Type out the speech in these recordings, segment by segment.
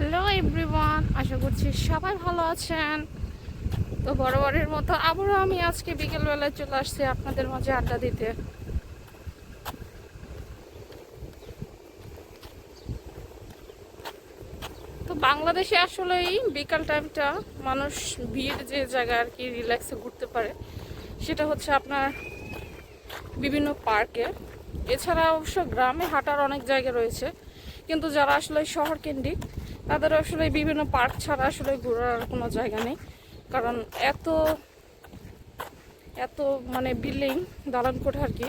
Hello everyone আশা করছি সবাই ভালো আছেন। তো বরাবরের মতো আবারও আমি আজকে বিকেলবেলায় চলে আসছি আপনাদের মাঝে আড্ডা দিতে। তো বাংলাদেশে আসলে এই বিকাল টাইমটা মানুষ ভিড় যে জায়গায় আর কি রিল্যাক্সে ঘুরতে পারে, সেটা হচ্ছে আপনার বিভিন্ন পার্কে। এছাড়া অবশ্য গ্রামে হাঁটার অনেক জায়গা রয়েছে, কিন্তু যারা আসলে শহর কেন্দ্রিক তাদের আসলে বিভিন্ন পার্ক ছাড়া আসলে ঘোরার কোনো জায়গা নেই। কারণ এত এত মানে বিল্ডিং দালান কোঠা আর কি,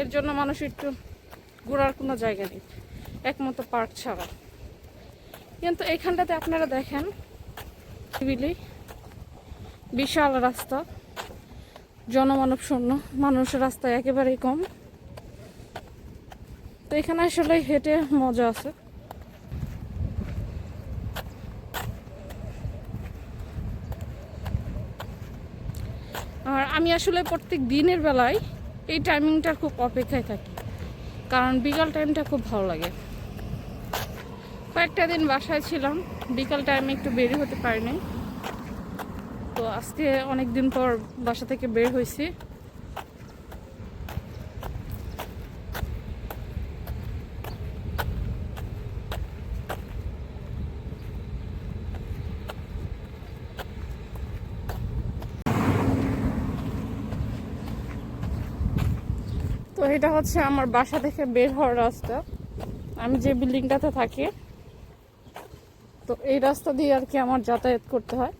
এর জন্য মানুষ একটু ঘোরার কোনো জায়গা নেই, একমাত্র পার্ক ছাড়া। কিন্তু এখানটাতে আপনারা দেখেন বিলি বিশাল রাস্তা, জনমানব শূন্য, মানুষ রাস্তায় একেবারেই কম। তো এখানে আসলে হেঁটে মজা আছে। আর আমি আসলে প্রত্যেক দিনের বেলায় এই টাইমিংটার খুব অপেক্ষায় থাকি, কারণ বিকাল টাইমটা খুব ভালো লাগে। কয়েকটা দিন বাসায় ছিলাম, বিকাল টাইমে একটু বের হতে পারিনি। তো আজকে অনেক দিন পর বাসা থেকে বের হয়েছি। তো এটা হচ্ছে আমার বাসা থেকে বের হওয়ার রাস্তা। আমি যে বিল্ডিংটাতে থাকি, তো এই রাস্তা দিয়ে আর কি আমার যাতায়াত করতে হয়।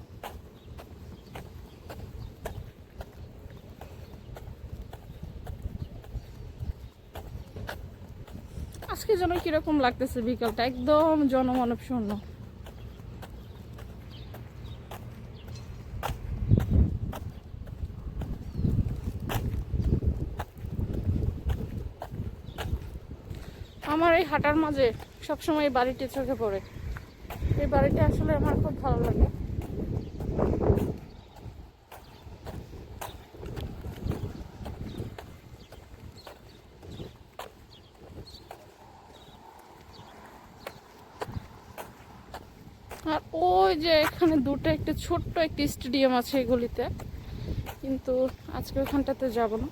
আজকে যেন কীরকম লাগতেছে বিকালটা, একদম জনমানব শূন্য আমার এই হাঁটার মাঝে সবসময় এই বাড়িটি চোখে পড়ে। এই বাড়িটি আসলে আমার খুব ভালো লাগে। আর ওই যে এখানে দুটো একটা ছোট্ট একটি স্টেডিয়াম আছে এই গলিতে কিন্তু আজকে ওখানটাতে যাব না।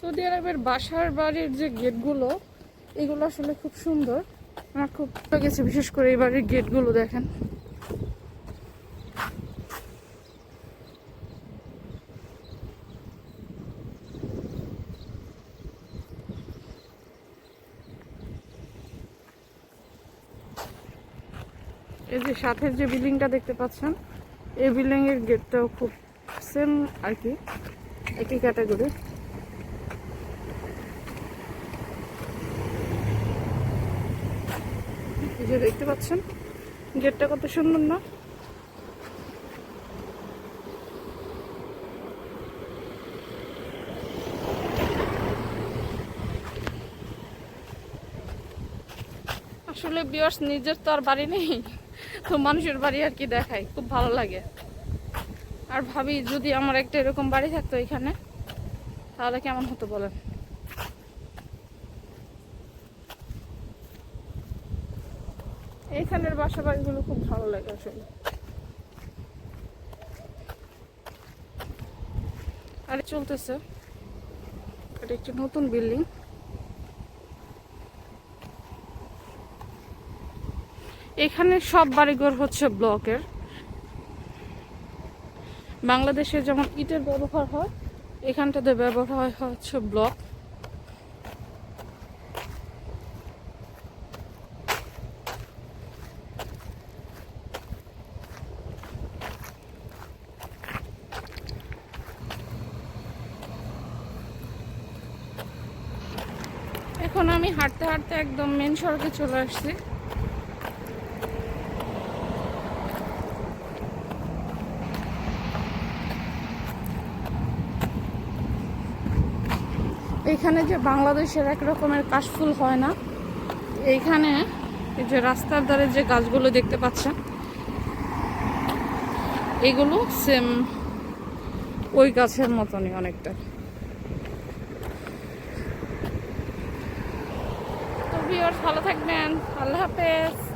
সৌদি আরবের বাসার বাড়ির যে গেটগুলো, এগুলো আসলে খুব সুন্দর। আমার খুব ভালো গেছে বিশেষ করে এই বাড়ির গেটগুলো দেখেন। এই যে সাথের যে বিল্ডিংটা দেখতে পাচ্ছেন, এই বিল্ডিং এর গেটটাও খুব সেম আর কি, একই ক্যাটাগরি যে দেখতে পাচ্ছেন, গেটটা কত সুন্দর না? আসলে বিয়ার্স নিজের তো আর বাড়ি নেই, তো মানুষের বাড়ি আর কি দেখাই, খুব ভালো লাগে। আর ভাবি, যদি আমার একটা এরকম বাড়ি থাকতো এখানে, তাহলে কেমন হতো বলেন? এইখানের বাসা বাড়িগুলো খুব ভালো লাগে আসলে। আরে চলতেছে। এটা একটি নতুন বিল্ডিং। এখানে সব বাড়িঘর হচ্ছে ব্লকের। বাংলাদেশে যেমন ইটের ব্যবহার হয়, এখানটাতে ব্যবহার হয় হচ্ছে ব্লক এখন আমি হাঁটতে হাঁটতে একদম মেন সড়কে চলে আসছি। এখানে যে বাংলাদেশের এক রকমের কাশফুল হয় না, এইখানে এই যে রাস্তার ধারে যে গাছগুলো দেখতে পাচ্ছেন, এগুলো সেম ওই গাছের মতনই অনেকটা তো ভিউয়ার্স ভালো থাকবেন। আল্লাহ হাফেজ।